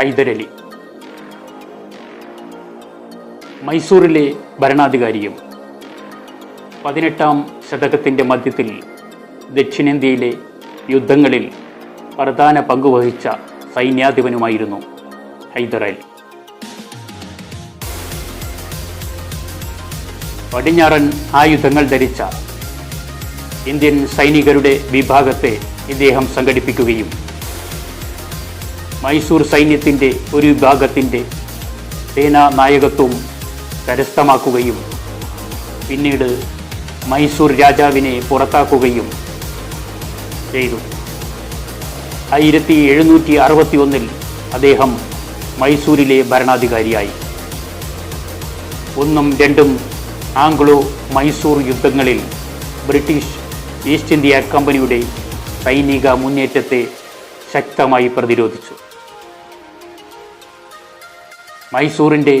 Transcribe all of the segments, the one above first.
ഹൈദരലി. മൈസൂറിലെ ഭരണാധികാരിയും പതിനെട്ടാം ശതകത്തിന്റെ മധ്യത്തിൽ ദക്ഷിണേന്ത്യയിലെ യുദ്ധങ്ങളിൽ പ്രധാന പങ്കുവഹിച്ച സൈന്യാധിപനുമായിരുന്നു ഹൈദരലി. പടിഞ്ഞാറൻ ആയുധങ്ങൾ ധരിച്ച ഇന്ത്യൻ സൈനികരുടെ വിഭാഗത്തെ ഇദ്ദേഹം സംഘടിപ്പിക്കുകയും മൈസൂർ സൈന്യത്തിന്റെ ഒരു വിഭാഗത്തിന്റെ സേനാ നായകത്വം കരസ്ഥമാക്കുകയും പിന്നീട് മൈസൂർ രാജാവിനെ പുറത്താക്കുകയും ചെയ്തു. ആയിരത്തി എഴുന്നൂറ്റി അറുപത്തി ഒന്നിൽ അദ്ദേഹം മൈസൂരിലെ ഭരണാധികാരിയായി. ഒന്നും രണ്ടും ആംഗ്ലോ മൈസൂർ യുദ്ധങ്ങളിൽ ബ്രിട്ടീഷ് ഈസ്റ്റ് ഇന്ത്യ കമ്പനിയുടെ സൈനിക മുന്നേറ്റത്തെ ശക്തമായി പ്രതിരോധിച്ചു. മൈസൂറിന്റെ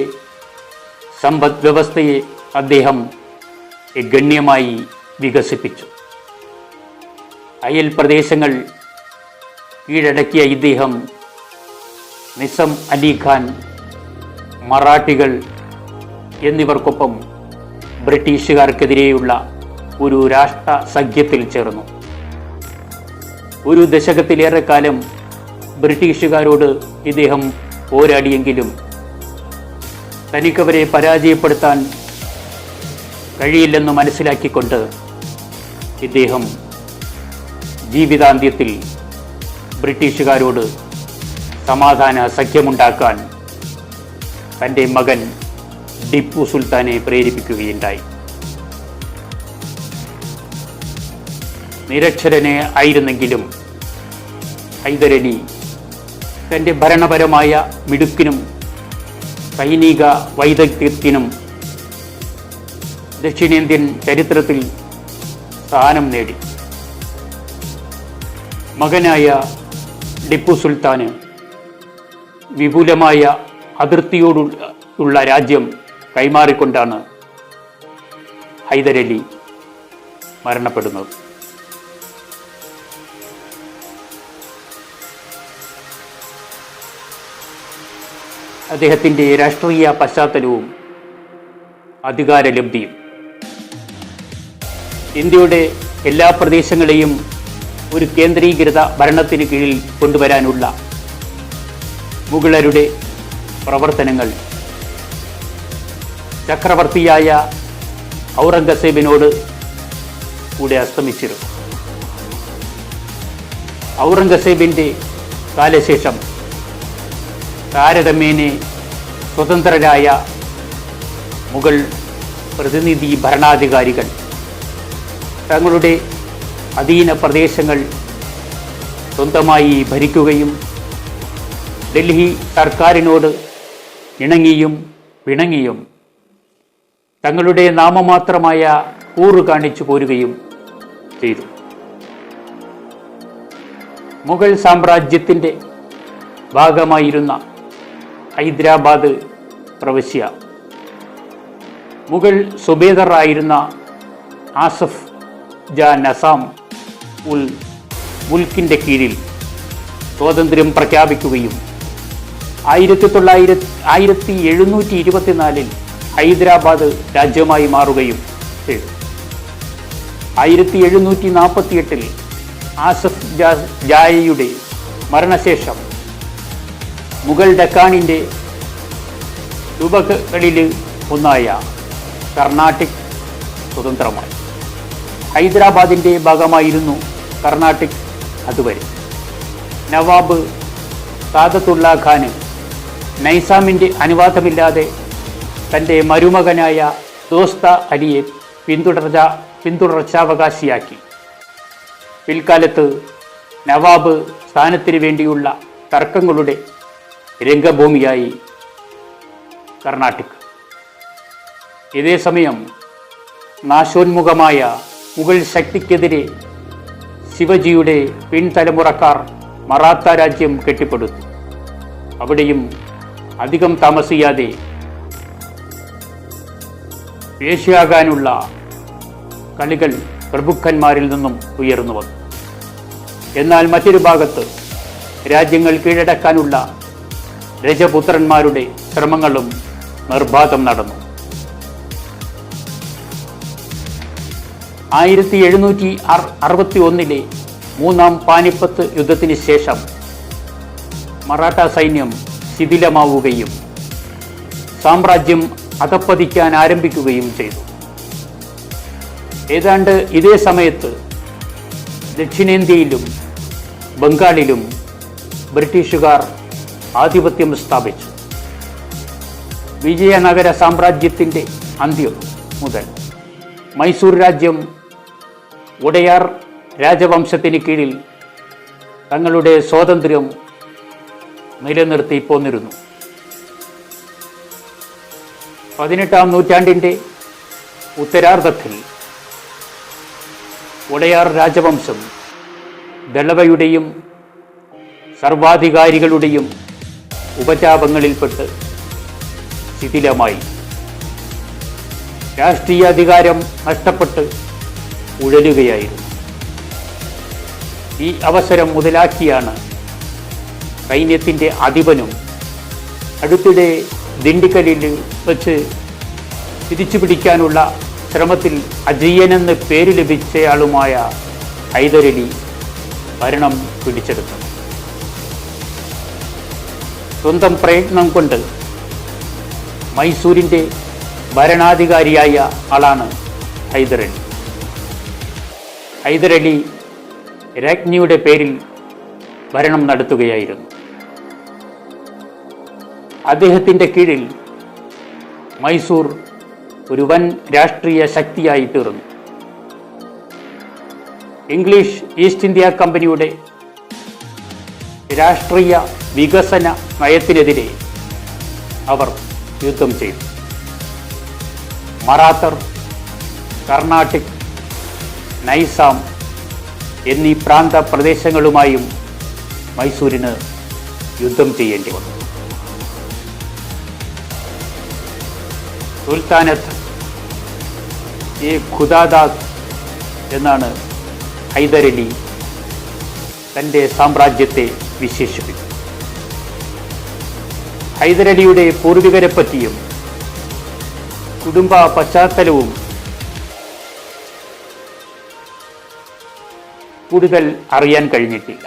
സമ്പദ് വ്യവസ്ഥയെ അദ്ദേഹം ഗണ്യമായി വികസിപ്പിച്ചു. അയൽ പ്രദേശങ്ങൾ കീഴടക്കിയ ഇദ്ദേഹം നിസം അലി ഖാൻ മറാഠികൾ എന്നിവർക്കൊപ്പം ബ്രിട്ടീഷുകാർക്കെതിരെയുള്ള ഒരു രാഷ്ട്ര സഖ്യത്തിൽ ചേർന്നു. ഒരു ദശകത്തിലേറെ കാലം ബ്രിട്ടീഷുകാരോട് ഇദ്ദേഹം പോരാടിയെങ്കിലും തനിക്കവരെ പരാജയപ്പെടുത്താൻ കഴിയില്ലെന്ന് മനസ്സിലാക്കിക്കൊണ്ട് ഇദ്ദേഹം ജീവിതാന്ത്യത്തിൽ ബ്രിട്ടീഷുകാരോട് സമാധാന സഖ്യമുണ്ടാക്കാൻ തന്റെ മകൻ ടിപ്പു സുൽത്താനെ പ്രേരിപ്പിക്കുകയുണ്ടായി. നിരക്ഷരനെ ആയിരുന്നെങ്കിലും ഹൈദരലി തന്റെ ഭരണപരമായ മിടുക്കിനും സൈനിക വൈദഗ്ധ്യത്തിനും ദക്ഷിണേന്ത്യൻ ചരിത്രത്തിൽ സ്ഥാനം നേടി. മകനായ ടിപ്പു സുൽത്താന് വിപുലമായ അതിർത്തിയോടുള്ള രാജ്യം കൈമാറിക്കൊണ്ടാണ് ഹൈദരലി മരണപ്പെടുന്നത്. അദ്ദേഹത്തിന്റെ രാഷ്ട്രീയ പശ്ചാത്തലവും അധികാരലബ്ധിയും ഇന്ത്യയുടെ എല്ലാ പ്രദേശങ്ങളെയും ഒരു കേന്ദ്രീകൃത ഭരണത്തിന് കീഴിൽ കൊണ്ടുവരാനുള്ള മുഗളരുടെ പ്രവർത്തനങ്ങൾ. ചക്രവർത്തിയായ ഔറംഗസേബിനോട് കൂടെ അസ്തമിച്ചിരുന്നു. ഔറംഗസേബിന്റെ കാലശേഷം താരതമ്യേനെ സ്വതന്ത്രരായ മുഗൾ പ്രതിനിധി ഭരണാധികാരികൾ. തങ്ങളുടെ അധീന പ്രദേശങ്ങൾ സ്വന്തമായി ഭരിക്കുകയും ഡൽഹി സർക്കാരിനോട് ഇണങ്ങിയും പിണങ്ങിയും തങ്ങളുടെ നാമമാത്രമായ കൂറ് കാണിച്ചു പോരുകയും ചെയ്തു. മുഗൾ സാമ്രാജ്യത്തിന്റെ ഭാഗമായിരുന്ന ഹൈദരാബാദ് പ്രവിശ്യ. മുഗൾ സുബേദറായിരുന്ന ആസഫ് ജാ നസാം ഉൽ മുൽക്കിന്റെ കീഴിൽ സ്വാതന്ത്ര്യം പ്രഖ്യാപിക്കുകയും ആയിരത്തി തൊള്ളായിരത്തി ആയിരത്തി എഴുന്നൂറ്റി ഇരുപത്തിനാലിൽ ഹൈദരാബാദ് രാജ്യമായി മാറുകയും ചെയ്തു. ആയിരത്തി എഴുന്നൂറ്റി നാൽപ്പത്തി എട്ടിൽ ആസഫ് ജായയുടെ മരണശേഷം മുഗൾ ഡക്കാണിന്റെ രൂപകളിൽ ഒന്നായ കർണാട്ടിക് സ്വതന്ത്രമായി ഹൈദരാബാദിന്റെ ഭാഗമായിരുന്നു കർണാട്ടിക് അതുവരെ. നവാബ് സാദത്തുള്ള ഖാന് നൈസാമിന്റെ അനുവാദമില്ലാതെ തന്റെ മരുമകനായ ദോസ്ത അലിയെ പിന്തുടർച്ച പിന്തുടർച്ചാവകാശിയാക്കി. പിൽക്കാലത്ത് നവാബ് സ്ഥാനത്തിന് വേണ്ടിയുള്ള തർക്കങ്ങളുടെ രംഗഭൂമിയായി കർണാട്ടിക്. ഇതേസമയം നാശോന്മുഖമായ മുഗൾ ശക്തിക്കെതിരെ ശിവജിയുടെ പിൻതലമുറക്കാർ മറാത്ത രാജ്യം കെട്ടിപ്പടുത്തു. അവിടെയും അധികം താമസിയാതെ പേശിയാകാനുള്ള കളികൾ പ്രഭുക്കന്മാരിൽ നിന്നും ഉയർന്നു വന്നു. എന്നാൽ മറ്റൊരു ഭാഗത്ത് രാജ്യങ്ങൾ കീഴടക്കാനുള്ള രജപുത്രന്മാരുടെ ശ്രമങ്ങളും നിർബാധം നടന്നു. ആയിരത്തി എഴുന്നൂറ്റി അറുപത്തി ഒന്നിലെ മൂന്നാം പാനിപ്പത്ത് യുദ്ധത്തിന് ശേഷം മറാഠ സൈന്യം ശിഥിലമാവുകയും സാമ്രാജ്യം അധപ്പതിക്കാൻ ആരംഭിക്കുകയും ചെയ്തു. ഏതാണ്ട് ഇതേ സമയത്ത് ദക്ഷിണേന്ത്യയിലും ബംഗാളിലും ബ്രിട്ടീഷുകാർ ആധിപത്യം സ്ഥാപിച്ചു. വിജയനഗര സാമ്രാജ്യത്തിന്റെ അന്ത്യം മുതൽ മൈസൂർ രാജ്യം ഉടയാർ രാജവംശത്തിന് കീഴിൽ തങ്ങളുടെ സ്വാതന്ത്ര്യം നിലനിർത്തി പോന്നിരുന്നു. പതിനെട്ടാം നൂറ്റാണ്ടിന്റെ ഉത്തരാർദ്ധത്തിൽ ഉടയാർ രാജവംശം ദളവയുടെയും സർവാധികാരികളുടെയും ഉപചാപങ്ങളിൽപ്പെട്ട് ശിഥിലമായി. രാഷ്ട്രീയ അധികാരം നഷ്ടപ്പെട്ട് ഉഴലുകയായിരുന്നു. ഈ അവസരം മുതലാക്കിയാണ് സൈന്യത്തിന്റെ അധിപനും അടുത്തിടെ ദിണ്ടിക്കലിൽ വച്ച് തിരിച്ചു പിടിക്കാനുള്ള ശ്രമത്തിൽ അജയ്യനെന്ന് പേര് ലഭിച്ചയാളുമായ ഹൈദരലി ഭരണം പിടിച്ചെടുത്തത്. സ്വന്തം പ്രയത്നം കൊണ്ട് മൈസൂരിന്റെ ഭരണാധികാരിയായ ആളാണ് ഹൈദരലി ഹൈദരലി രാജ്ഞിയുടെ പേരിൽ ഭരണം നടത്തുകയായിരുന്നു. അദ്ദേഹത്തിന്റെ കീഴിൽ മൈസൂർ ഒരു വൻ രാഷ്ട്രീയ ശക്തിയായി തീർന്നു. ഇംഗ്ലീഷ് ഈസ്റ്റ് ഇന്ത്യ കമ്പനിയുടെ രാഷ്ട്രീയ വികസന നയത്തിനെതിരെ അവർ യുദ്ധം ചെയ്തു. മറാത്തർ കർണാട്ടിക് നൈസാം എന്നീ പ്രാന്ത പ്രദേശങ്ങളുമായും മൈസൂരിന് യുദ്ധം ചെയ്യേണ്ടി വന്നു. സുൽത്താനത്ത് ഈ ഖുദാദാസ് എന്നാണ് ഹൈദരലി തന്റെ സാമ്രാജ്യത്തെ വിശേഷിപ്പിച്ചു ഹൈദരലിയുടെ പൂർവികരെ പറ്റിയും കുടുംബ പശ്ചാത്തലവും കൂടുതൽ അറിയാൻ കഴിഞ്ഞിട്ടില്ല.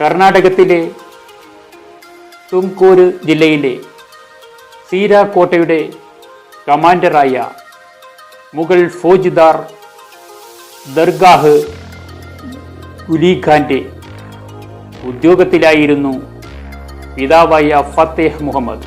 കർണാടകത്തിലെ തുംകൂര് ജില്ലയിലെ സീരാക്കോട്ടയുടെ കോട്ടയുടെ കമാൻഡറായ മുഗൾ ഫൗജ്ദാർ ദർഗാഹ് കുലിഖാന്റെ ഉദ്യോഗത്തിലായിരുന്നു പിതാവായ ഫത്തേഹ് മുഹമ്മദ്.